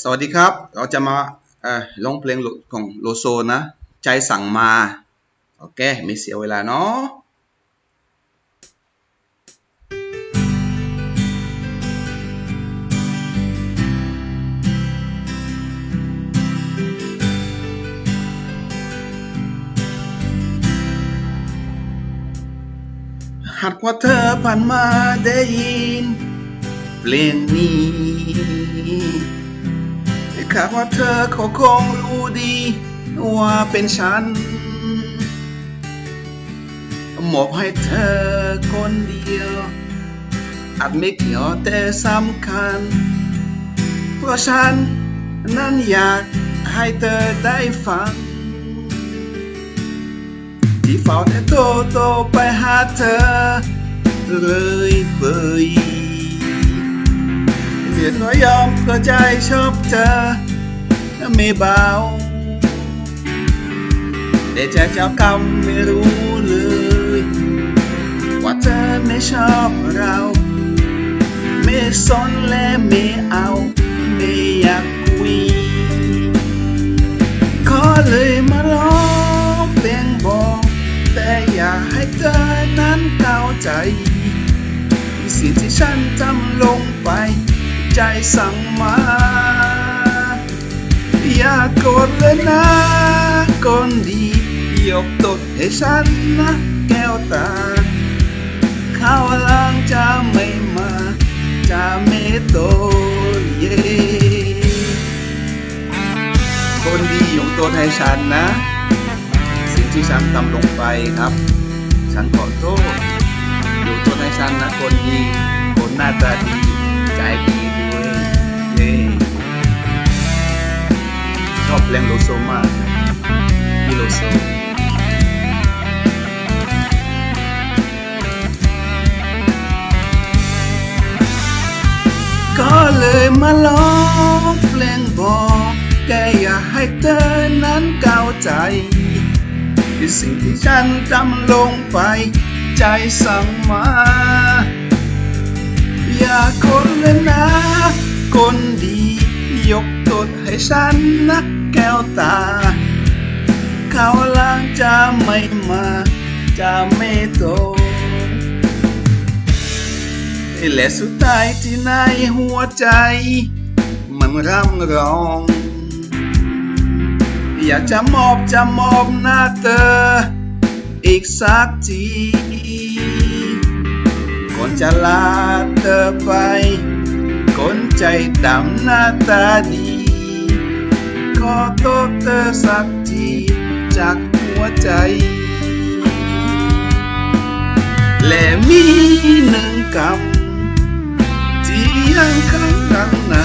สวัสดีครับ เราจะมาเอ่อร้องเพลงของโลโซนะ ใจสั่งมา โอเค ไม่เสียเวลาเนาะหากว่าเธอผ่านมาได้ยินเพลงนี้ ข้าว่าเธอเขาคงรู้ดี ว่าเป็นฉันมอบให้เธอคนเดียว อาจไม่เกี่ยวแต่สำคัญ เพราะฉันนั้นอยากให้เธอได้ฟัง ที่เฝ้าแต่โตโตไปหาเธอ เลยเบย เรียนว่ายอมก็ใจชอบเธอไม่เบา แต่ใจเจ้ากรรมไม่รู้เลย ว่าเธอไม่ชอบเรา ไม่สนและไม่เอา ไม่อยากคุย ก็เลยมาร้องเพลงบอก แต่อยากให้เธอนั้นเข้าใจสิ่งที่ฉันทำลงไป ใจสั่งมา อย่าโกรธเลยนะคนดียกตดให้ฉันนะแก้วตา ข้าวลังจะไม่มาจะไม่โตเย่คนดียกตดให้ฉันนะ สิ่งที่ฉันทำลงไปครับ ฉันขอโทษอยู่ตัวให้ฉันนะคนดีคนหน้าตาดีใจดี ชอบเพลงโลโซมากพี่โลโซก็เลยมาร้องเพลงบอกแกอยากให้เธอนั้นเข้าใจที่สิ่งที่ฉันทำลงไป ใจสั่งมา อย่าคนเลยนะ คนดี ยกโทษให้ฉันนะ แก้วตา เขาหล้างจะไม่มา จะไม่โตและสุดท้ายที่ในหัวใจ มันร่ำร้อง อยากจะมอบจะมอบหน้าเธอ อีกสักทีก่อนจะลาเธอไปคนใจดำหน้าตาดี ขอโทษเธอสักทีจากหัวใจ และมีหนึ่งคำที่ยังค้างข้างใน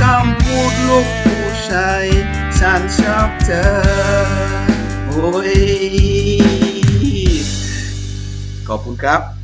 คำพูดลูกผู้ชายฉันชอบเธอ โอ้ย ขอบคุณครับ